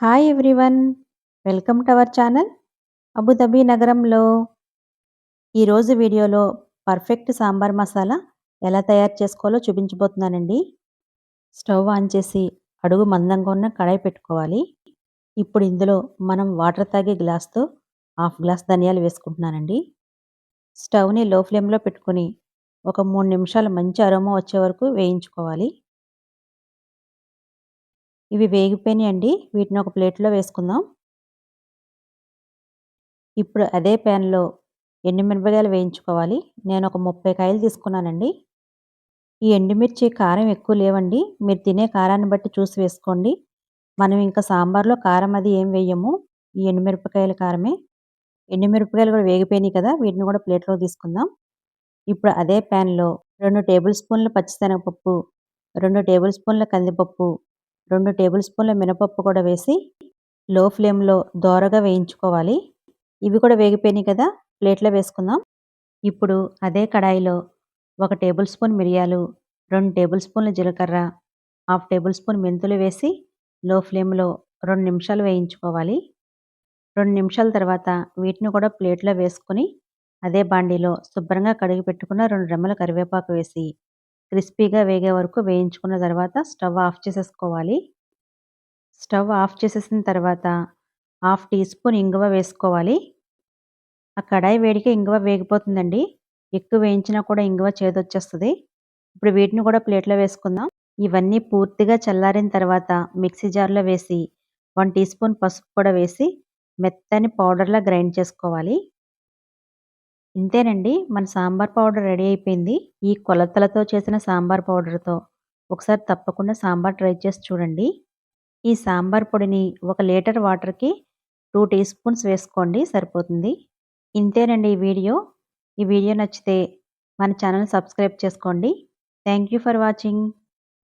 Hi everyone welcome to our channel Abu Dhabi నగరంలో. ఈరోజు వీడియోలో పర్ఫెక్ట్ సాంబార్ మసాలా ఎలా తయారు చేసుకోవాలో చూపించబోతున్నానండి. స్టవ్ ఆన్ చేసి అడుగు మందంగా ఉన్న కడాయి పెట్టుకోవాలి. ఇప్పుడు ఇందులో మనం వాటర్ తాగే గ్లాస్తో హాఫ్ గ్లాస్ ధనియాలు వేసుకుంటున్నానండి. స్టవ్ని లో ఫ్లేమ్లో పెట్టుకుని ఒక మూడు నిమిషాలు మంచి అరోమా వచ్చే వరకు వేయించుకోవాలి. ఇవి వేగిపోయినాయండి. వీటిని ఒక ప్లేట్లో వేసుకుందాం. ఇప్పుడు అదే ప్యాన్లో ఎండుమిరపకాయలు వేయించుకోవాలి. నేను ఒక ముప్పై కాయలు తీసుకున్నానండి. ఈ ఎండుమిర్చి కారం ఎక్కువ లేవండి. మీరు తినే కారాన్ని బట్టి చూసి వేసుకోండి. మనం ఇంకా సాంబార్లో కారం అది ఏం వేయము. ఈ ఎండుమిరపకాయల కారమే. ఎండుమిరపకాయలు కూడా వేగిపోయినాయి కదా వీటిని కూడా ప్లేట్లో తీసుకుందాం. ఇప్పుడు అదే ప్యాన్లో రెండు టేబుల్ స్పూన్ల పచ్చిశనగపప్పు రెండు టేబుల్ స్పూన్ల కందిపప్పు రెండు టేబుల్ స్పూన్ల మినపప్పు కూడా వేసి లో ఫ్లేమ్లో దోరగా వేయించుకోవాలి. ఇవి కూడా వేగిపోయినాయి కదా ప్లేట్లో వేసుకుందాం. ఇప్పుడు అదే కడాయిలో ఒక టేబుల్ స్పూన్ మిరియాలు రెండు టేబుల్ స్పూన్ల జీలకర్ర హాఫ్ టేబుల్ స్పూన్ మెంతులు వేసి లో ఫ్లేమ్లో రెండు నిమిషాలు వేయించుకోవాలి. రెండు నిమిషాల తర్వాత వీటిని కూడా ప్లేట్లో వేసుకొని అదే బాండీలో శుభ్రంగా కడిగి పెట్టుకున్న రెండు రెమ్మల కరివేపాకు వేసి క్రిస్పీగా వేగే వరకు వేయించుకున్న తర్వాత స్టవ్ ఆఫ్ చేసేసుకోవాలి. స్టవ్ ఆఫ్ చేసేసిన తర్వాత హాఫ్ టీ స్పూన్ ఇంగువ వేసుకోవాలి. ఆ కడాయి వేడికి ఇంగువ వేగిపోతుందండి. ఎక్కువ వేయించినా కూడా ఇంగువ చేదొచ్చేస్తుంది. ఇప్పుడు వీటిని కూడా ప్లేట్లో వేసుకుందాం. ఇవన్నీ పూర్తిగా చల్లారిన తర్వాత మిక్సీ జార్లో వేసి వన్ టీ స్పూన్ పసుపు కూడా వేసి మెత్తని పౌడర్లా గ్రైండ్ చేసుకోవాలి. ఇంతేనండి. మన సాంబార్ పౌడర్ రెడీ అయిపోయింది. ఈ కొలతలతో చేసిన సాంబార్ పౌడర్తో ఒకసారి తప్పకుండా సాంబార్ ట్రై చేసి చూడండి. ఈ సాంబార్ పొడిని ఒక లీటర్ వాటర్కి టూ టీ స్పూన్స్ వేసుకోండి సరిపోతుంది. ఇంతేనండి ఈ వీడియో. ఈ వీడియో నచ్చితే మన ఛానల్ సబ్స్క్రైబ్ చేసుకోండి. Thank you for watching.